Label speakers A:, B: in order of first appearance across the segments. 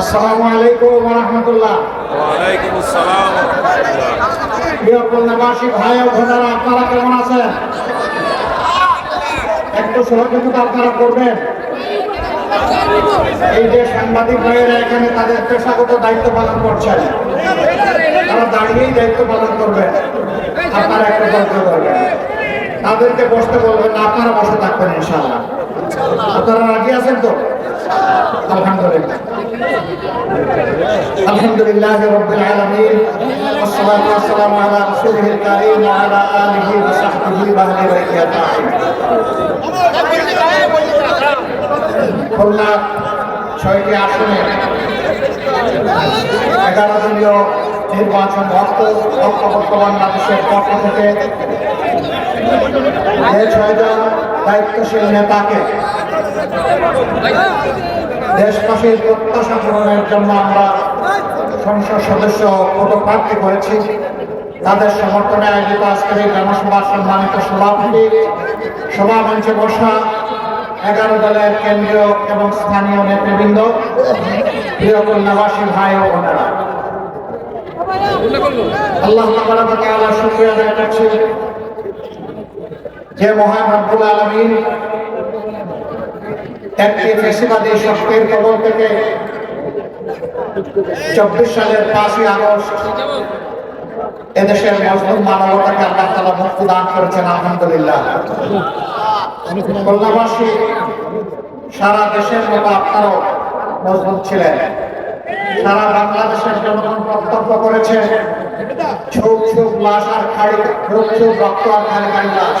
A: আসসালামু আলাইকুম রহমতুল্লাহ।
B: ওয়ালাইকুম আসসালাম ওয়া রাহমাতুল্লাহ।
A: প্রিয় খুলনাবাসী ভাই ও বোনেরা আপনারা কেমন আছেন? একটু সহযোগিতা আপনারা করবেন। এই যে সাংবাদিক ভাইয়েরা এখানে তাদের পেশাগত দায়িত্ব পালন করছেন। তারা দাঁড়িয়েই দায়িত্ব পালন করবেন। আপনারা একটু ধৈর্য করবেন তাদেরকে বসতে বলবেন আপনারা বসে থাকবেন ইনশাআল্লাহ। আপনারা রাজি আছেন তো আলহামদুলিল্লাহ الحمد لله رب العالمين والصلاة والسلام على رسوله الكريم وعلى آله وصحبه وأهل بيته أجمعين খুলনা ছয়টি আসনে এগারো দলীয় নির্বাচন ভক্ত ঐক্যবদ্ধ বাংলাদেশের পক্ষ থেকে যে ছয়জন দায়িত্বশীল নেতাকে দেশবাসীর প্রত্যাশা পূরণের জন্য আমরা সংসদ সদস্য পদপ্রার্থী করেছি। তাদের সমর্থনে আয়োজিত আজকের এই জনসভার সম্মানিত সভাপতি সভা মঞ্চে বসা এগারো দলের কেন্দ্রীয় এবং স্থানীয় নেতৃবৃন্দ, প্রিয় ভাই ও বোনেরা। আল্লাহ তাআলা শুকরিয়া আদায় করছি। যে মহান রব্বুল আলামিন একটি শক্তির কবল থেকে চব্বিশ সালের পাঁচই আগস্ট এদেশের মজলুম মানবতাকে আল্লাহ তালা মুক্তি দান করেছেন, আলহামদুলিল্লাহ। খুলনাবাসী সারা দেশের মতো আপনারও মজলুম ছিলেন। সারা বাংলাদেশের জনগণ কর্তব্য করেছে ছোপ ছোপ লাশ আর খাড়ি রক্ত আর খালি খালি লাশ।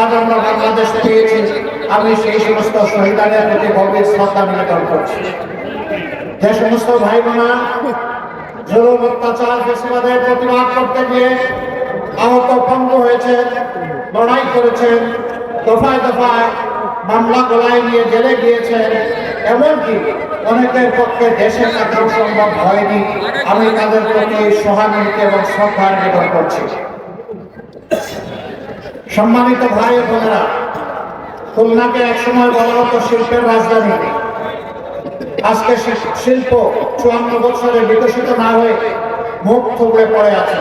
A: আজ আমরা বাংলাদেশ পেয়েছি। আমি সেই সমস্ত শহীদানের প্রতি গভীর শ্রদ্ধা নিবেদন করছি। যে সমস্ত ভাই বোনা জুলুম, অত্যাচার, ফেসিবাদের প্রতিবাদ করতে গিয়ে আহত, ভঙ্গ হয়েছে, লড়াই করেছেন দফায় দফায় মামলা গলায় নিয়ে জেলে গিয়েছেন এমনকি অনেকের পক্ষে দেশে থাকাও সম্ভব হয়নি। আমি তাদের প্রতি সহানুভূতি এবং শ্রদ্ধা নিবেদন করছি। সম্মানিত ভাই বোনেরা, খুলনাকে একসময় বলা হতো শিল্পের রাজধানী। আজকে শিল্প চুয়ান্ন বছরে বিকশিত না হয়ে মুখ থুবড়ে পড়ে আছে।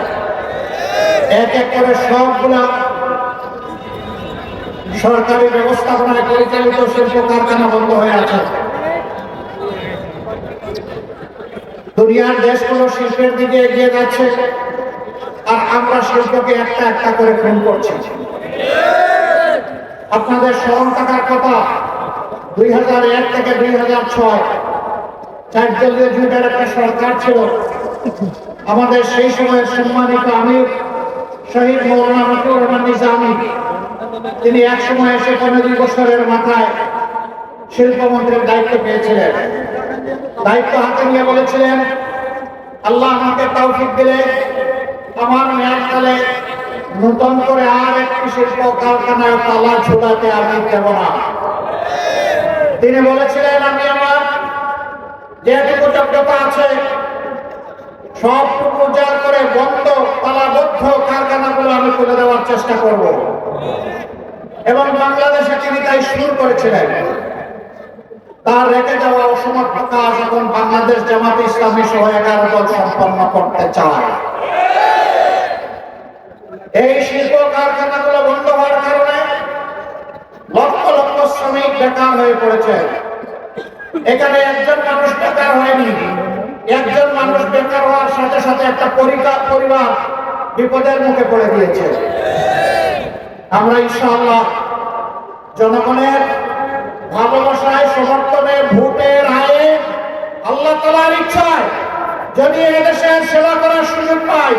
A: এক এক করে সবগুলা সরকারি ব্যবস্থাপনায় পরিচালিত শিল্প কারখানা বন্ধ হয়ে আছে। দুনিয়ার দেশগুলো শিল্পের দিকে এগিয়ে যাচ্ছে, আর আমরা শিল্পকে একটা একটা করে খুন করছি। আপনাদের স্মরণ থাকার কথা, দুই হাজার এক থেকে দুই হাজার ছয় চার দলীয় জুটের একটা সরকার ছিল। আমাদের সেই সময়ের সম্মানিত আমির শহীদ মৌলানা মতুর রহমান নিজামী, তিনি এক সময় এসে পনেরো বছরের মাথায় শিল্পমন্ত্রীর দায়িত্ব পেয়েছিলেন। দায়িত্ব হাতে নিয়ে বলেছিলেন, আল্লাহ আমাকে তৌফিক দিলে, আমার মেয়াদকালে নতুন করে আর একটি শিল্প কারখানায় তালা ছোটাতে আমি দেব না। তিনি বলেছিলেন, আমি আমার যেটুকু যোগ্যতা আছে, সবটুকু উজাড় করে বন্ধ তালাবদ্ধ কারখানাগুলো আমি তুলে দেওয়ার চেষ্টা করব। এবং বাংলাদেশে তিনি তাই শুরু করেছিলেন। তার রেখে যাওয়া অসমাপ্ত কাজ এখন বাংলাদেশ জামাত ইসলামী সহ এগারো দল সম্পন্ন করতে চায় এই শিল্প কারখানাগুলো বন্ধ হওয়ার কারণে লক্ষ লক্ষ শ্রমিক বেকার হয়ে পড়েছে। এখানে একজন মানুষ বেকার হয়নি। একজন মানুষ বেকার হওয়ার সাথে সাথে একটা পরিবার পরিবার বিপদের মুখে পড়ে গিয়েছে। আমরা ইনশাআল্লাহ জনগণের ভালোবাসায়, সমর্থনে, ভোটের আয়ে আল্লাহ তালার ইচ্ছায় যদি এদেশের সেবা করার সুযোগ পাই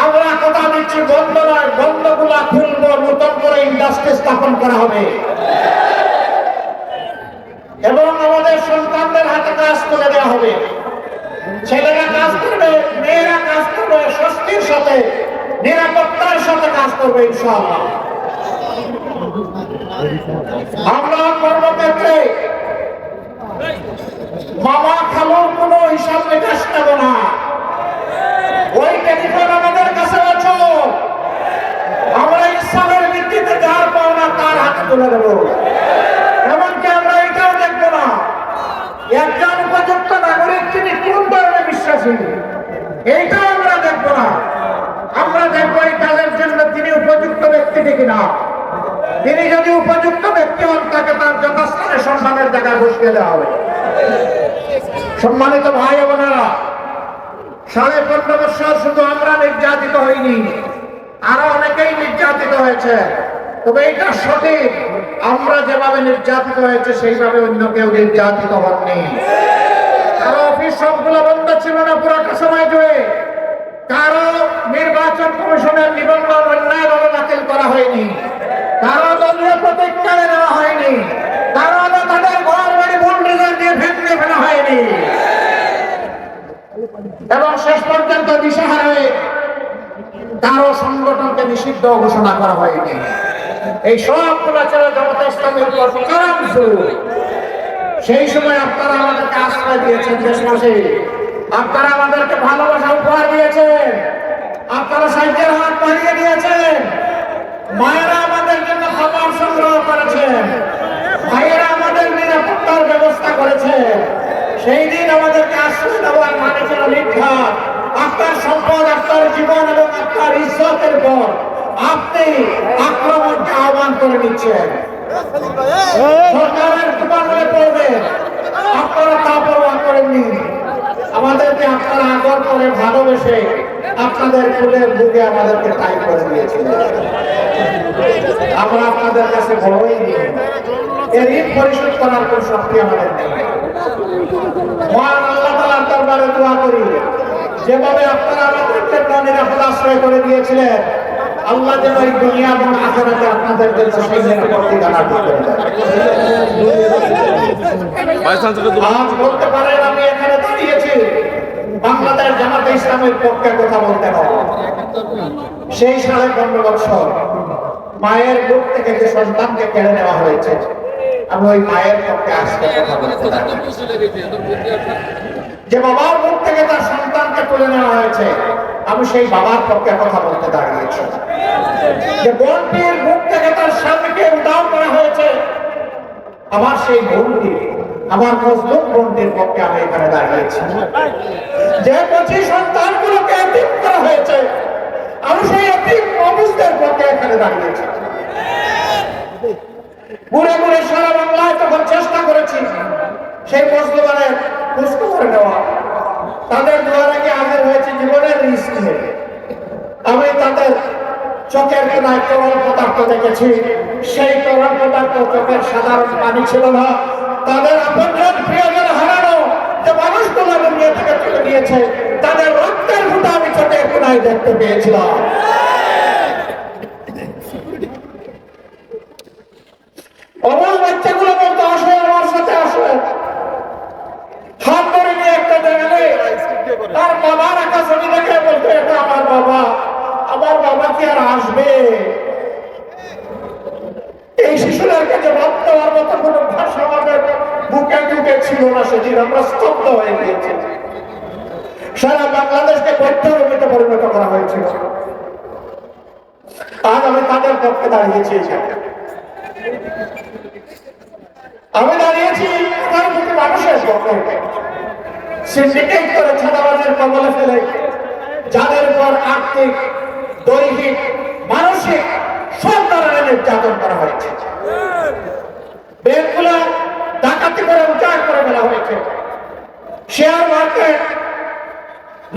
A: আমরা কথা দিচ্ছি, বন্ধ নয়, বন্ধগুলা খুলবো, নতুন করে ইন্ডাস্ট্রি স্থাপন করা হবে। এবং আমাদের সন্তানদের হাতে কাজ করে দেওয়া হবে। ছেলেরা কাজ করবে, মেয়েরা কাজ করবে, স্বস্তির সাথে, নিরাপত্তার সাথে কাজ করবে, ইনশাআল্লাহ। আমরা কর্মক্ষেত্রে মামা খালুর কোনো হিসাব নিকাশ নেব না। ওই টেলিফোন আমাদের কাছে আছো আমরা ইসলামের ভিত্তিতে যার পাওনা তার হাতে এমনকি আমরা এটাও দেখব না। একজন উপযুক্ত নাগরিক তিনি কোন বিশ্বাসী? এইটাও আমরা দেখব না। আমরা দেখব এই কাজের জন্য তিনি উপযুক্ত তিনি যদি উপযুক্ত ব্যক্তি হন, তাকে তার যথাস্থানে সম্মানের জায়গায় বসিয়ে দেওয়া হবে। সম্মানিত ভাই বোনেরা, সাড়ে পনেরো বছর শুধু আমরা নির্যাতিত হইনি, আরও অনেকেই নির্যাতিত হয়েছে। তবে এটা সঠিক। আমরা যেভাবে নির্যাতিত হয়েছে, সেইভাবে অন্য কেউ নির্যাতিত হননি। কারও অফিস সবগুলো বন্ধ ছিল না পুরোটা সময় জুড়ে। কারও নির্বাচন কমিশনের নিবন্ধন অন্যায়ভাবে বাতিল করা হয়নি। কারও দলীয় প্রতীক নেওয়া হয়নি। কারও তাদের ঘর বাড়ি বুলডোজার দিয়ে ভেঙে ফেলা হয়নি। এবং শেষ পর্যন্ত দিশাহারা কারও সংগঠনকে নিষিদ্ধ ঘোষণা করা হয়নি। এই সবগুলো ছিল জনতা ইসলামের উপর সেই সময় আপনারা আমাদেরকে আশ্রয় দিয়েছেন দেশবাসী আপনারা আমাদেরকে ভালোবাসা উপহার দিয়েছেন। আপনারা সাহিত্যের হাত বাড়িয়ে দিয়েছেন। মায়েরা আমাদের জন্য খাবার সংগ্রহ করেছেন। ভাইয়েরা আমাদের নিরাপত্তার ব্যবস্থা করেছেন। সেই দিন আমাদেরকে আশ্রয় দেওয়ার মানে ছিল নির্ঘাত। আপনার সম্পদ, আপনার জীবন এবং আপনার ইজ্জতের পর। আপনি আক্রমণকে আহ্বান করে নিচ্ছেন সরকারের কুপাঙ্গলে পড়বে। আপনারা তা পরোয়া করেননি। আমাদেরকে আপনারা আগর করে ভালোবেসে আপনাদের ফুলের বুকে আমাদেরকে তাই করে দিয়েছিলেন। আমরা আপনাদের কাছে বড়ই নিই এর ঋণ পরিশোধ করার কোন শক্তি আমাদের মহান আল্লাহ তালার দরবারে দোয়া করি। যেভাবে আপনারা আমাদেরকে নিরাপদ আশ্রয় করে দিয়েছিলেন আল্লাহ যেন এই দুনিয়া এবং আখেরাতে আপনাদের জন্য সেই নিরাপত্তি দানা করে বলতে পারেন আমি এখানে দাঁড়িয়েছি। বাংলাদেশ জামাতে ইসলামের পক্ষে কথা বলতে হবে সেই সাড়ে পনেরো বছর মায়ের বুক থেকে যে সন্তানকে কেড়ে নেওয়া হয়েছে আমি ওই মায়ের পক্ষে কথা বলতে যে বাবার মুখ থেকে তার তুলে নেওয়া হয়েছে। আমি সেই বাবার পক্ষে কথা বলতে দাঁড়িয়েছি। যে বোনটির মুখ থেকে তার স্বামীকে উদাও করা হয়েছে। আমার সেই বোনটি, আমার মজলুম বোনটির পক্ষে আমি এখানে দাঁড়িয়েছি। যে পঁচিশ সন্তানগুলোকে এতিম করা হয়েছে, আমি সেই এতিম অবুজদের পক্ষে এখানে দাঁড়িয়েছি। ঘুরে ঘুরে সারা বাংলায় তখন চেষ্টা করেছি, সেই মুসলমানের খুঁজতে করে নেওয়া। তাদের দুয়ারে গিয়ে হাজির হয়েছে জীবনের রিস্ক আমি তাদের চোখের কোনায় তরল পদার্থ দেখেছি। সেই তরল পদার্থ চোখের সাধারণ পানি ছিল না। তাদের প্রিয়জন হারানো যে থেকে তাদের রক্তের ফুটা আমি কোনায় দেখতে পেয়েছিলাম। অমল বাচ্চাগুলো বলতো আসো আমার সাথে আসো হাত ধরে নিয়ে একটা জায়গায় তার বাবার একা ছবি দেখে বলতো, এটা আমার বাবা। আমার বাবা কি আর আসবে? এই শিশুদের কাছে ভাব দেওয়ার মতো কোনো ভাষা আমাদের বুকে ঢুকে ছিল না সেদিন। আমরা স্তব্ধ হয়ে গিয়েছি। সারা বাংলাদেশকে বৈদ্যভূমিতে পরিণত করা হয়েছিল। আজ আমি তাদের পক্ষে দাঁড়িয়েছি আমি দাঁড়িয়েছি মানুষের পক্ষে। সিন্ডিকেট করে ছাদাবাজের কবলে ফেলে। যাদের উপর আর্থিক, দৈহিক, মানসিক সব ধরনের নির্যাতন করা হয়েছে। ব্যাংকগুলো ডাকাতি করে উচার করে ফেলা হয়েছে। শেয়ার মার্কেট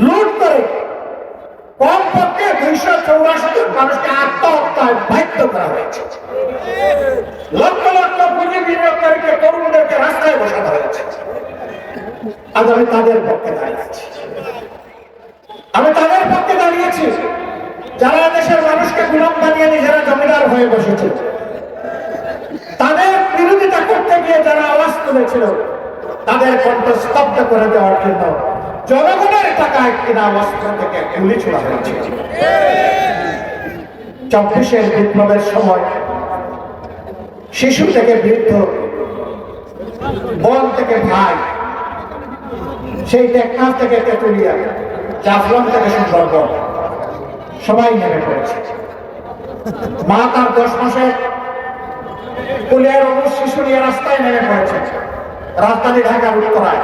A: লুট করে কমপক্ষে দুইশো চৌরাশি জন মানুষকে আত্মহত্যায় বাধ্য করা হয়েছে। লক্ষ লক্ষ পুঁজি বিনিয়োগকারীকে তরুণদেরকে রাস্তায় বসানো হয়েছে। আজ আমি তাদের পক্ষে দাঁড়িয়েছি আমি তাদের পক্ষে দাঁড়িয়েছি। যারা দেশের মানুষকে গুলাম বানিয়ে নিজেরা জমিদার হয়ে বসেছে। দিয়ে যারা আওয়াজ তুলেছিল, তাদের কণ্ঠ স্তব্ধ করে দেওয়ার জন্য জনগণের টাকায় কিনা অস্ত্র থেকে গুলি ছোড়া হয়েছে। চব্বিশের বিপ্লবের সময় শিশু থেকে বৃদ্ধ, বন থেকে ভাই সেই টেকনাফ থেকে তেতুলিয়া জাফলং থেকে সুন্দরবন সবাই নেমে পড়েছে। মা তার দশ মাসের কুলিয়ার অনুষ শিশু নিয়ে রাস্তায় নেমে পড়েছে। রাজধানী ঢাকার উত্তরায়।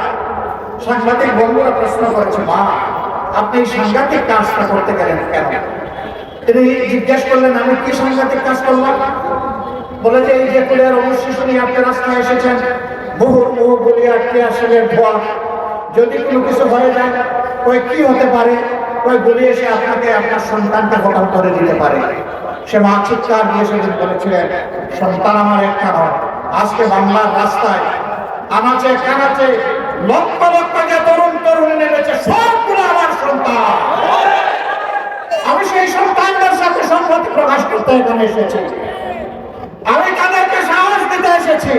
A: সাংবাদিক বন্ধুরা প্রশ্ন করেছে, মা, আপনি সাংঘাতিক কাজটা করতে গেলেন কেন? তিনি জিজ্ঞেস করলেন, আমি কি সাংঘাতিক কাজ করলাম? বলে যে, এই যে কুলিয়ার অনুষ শিশু নিয়ে আপনি রাস্তায় এসেছেন মুহুর মুহু গুলি আটকে আসলে ধোয়া যদি কোনো কিছু হয়ে যায় ওই কি হতে পারে? ওই গুলি এসে আপনাকে আপনার সন্তানকে খতম করে দিতে পারে। সে মা চিৎকার দিয়ে সেদিন বলেছিলেন, সন্তান আমার একটা নয়। আজকে বাংলার রাস্তায় আনাচে কানাচে লক্ষ লক্ষ তরুণ তরুণী নেমেছে, সবগুলো আমার সন্তান। আমি সেই সন্তানদের সাথে সংহতি প্রকাশ করতে এখানে এসেছি। আমি তাদেরকে সাহস দিতে এসেছি?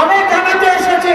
A: আমি জানাতে এসেছি?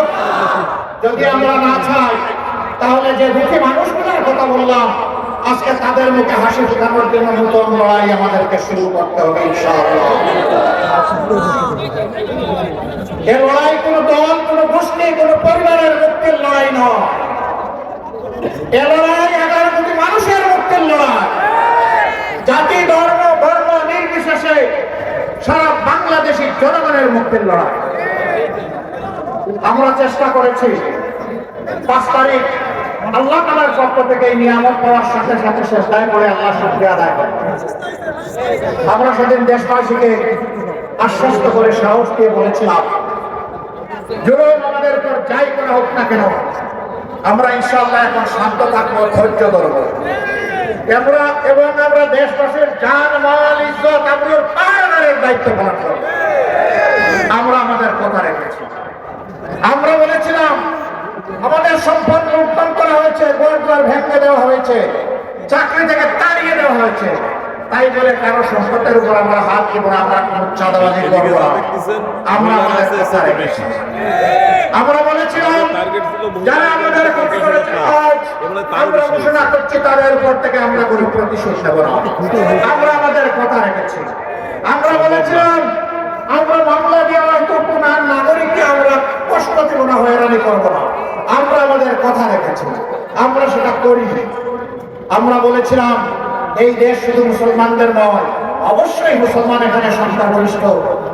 A: যদি আমরা না চাই, তাহলে যে দুঃখী মানুষগুলোর কথা বললাম, আজকে তাদের মুখে হাসি ফোটানোর জন্য নতুন লড়াই আমাদেরকে শুরু করতে হবে এ লড়াই কোন দল, কোন গোষ্ঠী, কোন পরিবারের মুক্তির লড়াই নয়। এ লড়াই এগারো কোটি মানুষের মুক্তির লড়াই। জাতি, ধর্ম, বর্ণ নির্বিশেষে সারা বাংলাদেশি জনগণের মুক্তির লড়াই। আমরা চেষ্টা করেছি। পাঁচ তারিখ আল্লাহ তালার পক্ষ থেকে এই নিয়ামত পাওয়ার সাথে সাথে চেষ্টায় করে আল্লাহ শুক্রিয়া আদায় করে আমরা সেদিন দেশবাসীকে আশ্বস্ত করে সাহস দিয়ে বলেছিলাম আমাদের উপর যাই করা হোক না কেন, আমরা ইনশাআল্লাহ এখন শান্ত থাকব, ধৈর্য ধরবো। আমরা এবং আমরা দেশবাসীর জান, মাল, ইজ্জত পালনের দায়িত্ব পালন করব আমরা আমাদের কথা রেখেছি আমরা বলেছিলাম আমাদের সম্পদ লুণ্ঠন করা হয়েছে গোয়ার ভেঙে দেওয়া হয়েছে চাকরি থেকে তাড়িয়ে দেওয়া হয়েছে। তাই বলে কারও সম্পদের উপর আমরা হাত দিব না আমরা কোনো চাঁদাবাজি করব না। আমরা আমরা বলেছিলাম যারা আমাদের ক্ষতি করেছে আজ আমরা ঘোষণা করছি তাদের উপর থেকে আমরা কোনো প্রতিশোধ নেব না। আমরা আমাদের কথা রেখেছি। আমরা বলেছিলাম আমরা মামলা দিয়ে হয়তো কোন নাগরিককে আমরা কষ্ট দেব না হয়রানি করব না। আমরা আমাদের কথা রেখেছি। আমরা সেটা করি আমরা বলেছিলাম এই দেশ শুধু মুসলমানদের নয় অবশ্যই মুসলমান এখানে সংখ্যাগরিষ্ঠ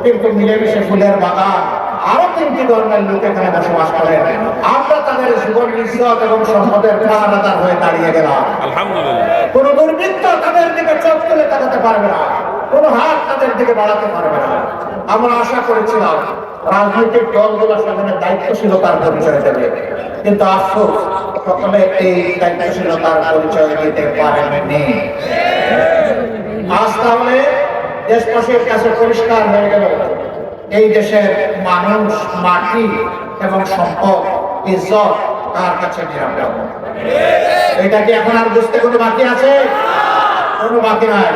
A: কিন্তু মিলেমিশে ফুলের বাগান। আরও তিনটি ধর্মের লোক এখানে বসবাস করেন আমরা তাদের জীবন ইজ্জত এবং সম্পদের পাহারাদার হয়ে দাঁড়িয়ে গেলাম। কোন দুর্বৃত্ত তাদের দিকে চোখ তুলে তাকাতে পারবে না। কোন হাত তাদের দিকে বাড়াতে পারবে না। আমরা আশা করেছিলাম রাজনৈতিক দলগুলো সেখানে দায়িত্বশীলতার পরিচয় দেবে। কিন্তু আফসোস সকলে এই দায়িত্বশীলতার পরিচয় দিতে পারেননি। আজ তাহলে দেশবাসীর কাছে পরিষ্কার হয়ে গেল, এই দেশের মানুষ, মাটি এবং সম্পদ, ইজ্জত তার কাছে নিরাপদ? এটা কি এখন আর বুঝতে কোনো বাকি আছে? কোনো বাকি নাই।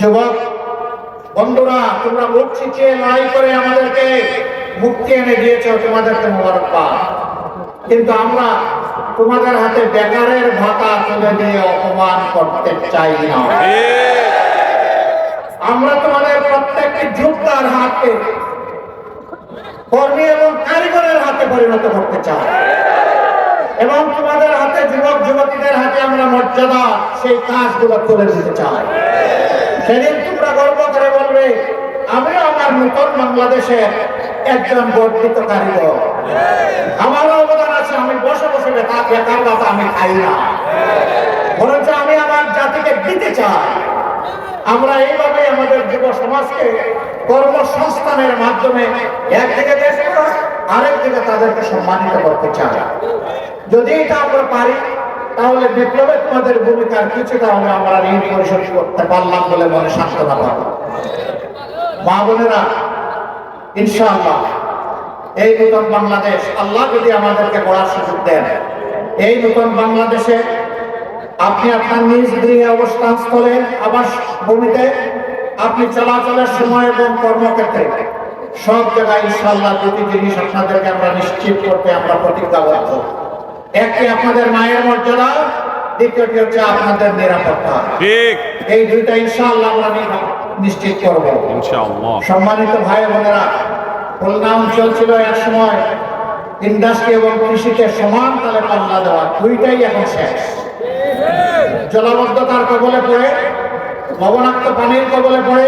A: যুবক বন্ধুরা, তোমরা মুখ ছিচিয়ে লড়াই করে আমাদেরকে মুক্তি এনে দিয়েছ তোমাদেরকে মোবারকবাদ। কিন্তু আমরা তোমাদের হাতে বেকারের ভাতা তুলে দিয়ে অপমান করতে চাই না। আমরা তোমাদের প্রত্যেকটি যোদ্ধার হাতে কর্মী এবং কারিগরের হাতে পরিণত করতে চাই। এবং তোমাদের হাতে যুবক যুবতীদের হাতে আমরা মর্যাদা, সেই কাজগুলো তুলে দিতে চাই। সেদিন তোমরা গর্ব করে বলবে আমিও আমার নতুন বাংলাদেশের একজন গর্বিত কারিগর আমারও অবদান আছে, আমি বসে বসে বেকার কথা আমি খাই না। বরঞ্চ আমি আমার জাতিকে দিতে চাই। আমরা এইভাবে আমাদের যুব সমাজকে কর্মসংস্থানের মাধ্যমে একদিকে দেশ আরেকদিকে তাদেরকে সম্মানিত করতে চায় যদি এটা আমরা পারি তাহলে বিপ্লবে তোমাদের ভূমিকার কিছুটা আমরা আমরা ঋণ পরিশোধ করতে পারলাম বলে মনে সান্ত্বনা পাবো মা বোনেরা, ইনশাআল্লাহ, এই নতুন বাংলাদেশ, আল্লাহ যদি আমাদেরকে গড়ার সুযোগ দেন, এই নতুন বাংলাদেশে আপনি আপনার নিজ গৃহে অবস্থান স্থলে আবাস ভূমিতে আপনি চলাচলের সময় এবং কর্মক্ষেত্রে সব জায়গায় ইনশাআল্লাহ দুটি জিনিস আপনাদেরকে আমরা নিশ্চিত করতে আমরা প্রতিজ্ঞাবদ্ধ। একটি আপনাদের মায়ের মর্যাদা দ্বিতীয়টি হচ্ছে আপনাদের নিরাপত্তা।
B: ঠিক।
A: এই দুইটা ইনশাআল্লাহ আমরা নিশ্চিত করব।
B: ইনশাআল্লাহ।
A: সম্মানিত ভাই বোনেরা খুলনা অঞ্চল ছিল এক সময় ইন্ডাস্ট্রি এবং কৃষিতে সমান তালে পাল্লা দেওয়া দুইটাই এখন শেষ। জলাবদ্ধতার কবলে পড়ে লবণাক্ত পানির কবলে পড়ে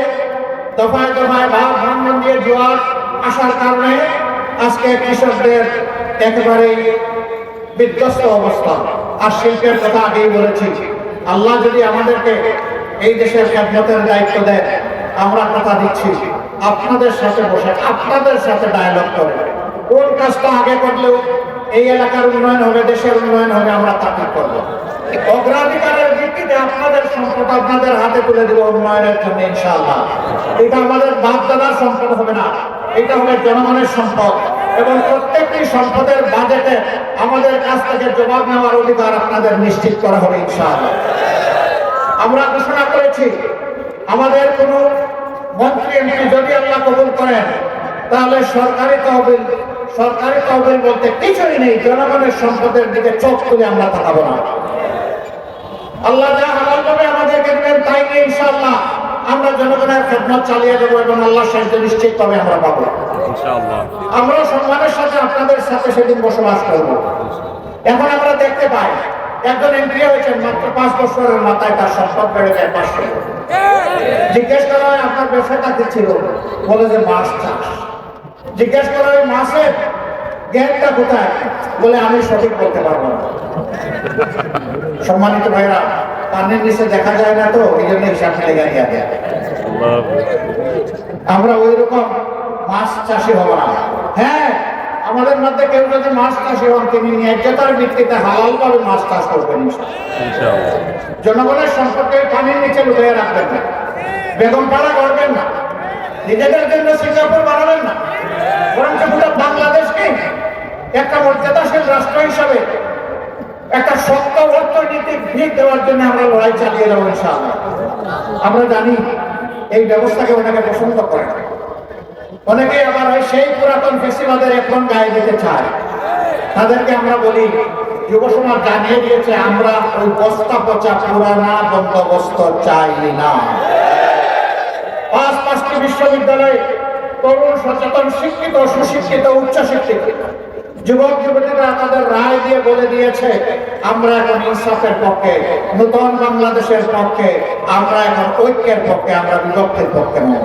A: দফায় দফায় ভাব ভাঙন দিয়ে জোয়ার আসার কারণে আজকে কৃষকদের একেবারেই বিধ্বস্ত অবস্থা। আর শিল্পের কথা আগেই বলেছি। আল্লাহ যদি আমাদেরকে এই দেশের খেদমতের দায়িত্ব দেন, আমরা কথা দিচ্ছি। আপনাদের সাথে বসে, আপনাদের সাথে ডায়ালগ করে। কোন কাজটা আগে করলেও এই এলাকার উন্নয়ন হবে, দেশের উন্নয়ন হবে, আমরা তাকে করব। অগ্রাধিকারের ভিত্তিতে আপনাদের সম্পদ আপনাদের হাতে তুলে দেবো উন্নয়নের জন্য, ইনশাআল্লাহ। এটা আমাদের বাপ দাদার সম্পদ হবে না। এটা হবে জনগণের সম্পদ। এবং প্রত্যেকটি সম্পদের বাজেটে আমাদের কাছ থেকে জবাব নেওয়ার অধিকার আপনাদের নিশ্চিত করা হবে, ইনশাআল্লাহ। আমরা ঘোষণা করেছি, আমাদের কোন মন্ত্রী এমপি যদি আল্লাহ কবুল করেন, তাহলে সরকারি তহবিল সরকারি তহবিল বলতে কিছুই নেই, জনগণের সম্পদের দিকে চোখ তুলে আমরা তাকাবো না। আল্লাহ যা হালাল ভাবে আমাদেরকে দিবেন তাই নিয়ে ইনশাআল্লাহ। আমরা জনগণের খেদমত চালিয়ে দেবো এবং আল্লাহ সাহায্য নিশ্চিত পাবে আমরা পাবো। আমরা সম্মানের সাথে আপনাদের সাথে সেদিন বসবাস করব। এখন আমরা দেখতে পাই একজন এমপি হয়েছেন মাত্র পাঁচ বছরের মাথায় তার সম্পদ বেড়ে যায় পাঁচশো। জিজ্ঞেস করা হয় আপনার ব্যবসাটা কি ছিল? বলে যে মাছ চাষ। জিজ্ঞেস করা হয় মাছের জ্ঞানটা কোথায়? বলে আমি সঠিক বলতে পারব না। সম্মানিত ভাইরা পানির নিচে দেখা যায় না তো এই জন্য হিসাব দেয় আমরা ওই রকম মাছ চাষি হব না হ্যাঁ আমাদের মধ্যে কেউ যদি মাছ চাষি হন তিনি ন্যায্যতার ভিত্তিতে হালাল ভাবে মাছ চাষ করবেন। জনগণের সম্পর্কে পানির নিচে লুকিয়ে রাখবেন না। বেগম পাড়া করবেন না। নিজেদের জন্য সিঙ্গাপুর বানাবেন না। বরঞ্চ গোটা বাংলাদেশকে একটা মর্যাদাশীল রাষ্ট্র হিসাবে একটা শক্ত অর্থনৈতিক ভিত দেওয়ার জন্য আমরা লড়াই চালিয়ে যাব ইনশাআল্লাহ। আমরা জানি এই ব্যবস্থাকে অনেকে পছন্দ করে না। অনেকে আবার সেই পুরাতন ফেসিবাদের এখন গায়ে দিতে চায়। তাদেরকে আমরা বলি, যুব সমাজ জানিয়ে দিয়েছে, আমরা ওই বস্তা পচা পুরানা বন্দোবস্ত চাই না। পাঁচ পাঁচটি বিশ্ববিদ্যালয়ে তরুণ, সচেতন, শিক্ষিত, সুশিক্ষিত উচ্চ শিক্ষিত যুবক, যুবতীরা তাদের রায় দিয়ে বলে দিয়েছে, আমরা এখন ইনসাফের পক্ষে, নতুন বাংলাদেশের পক্ষে, আমরা এখন ঐক্যের পক্ষে, আমরা বিভক্তির পক্ষে নয়।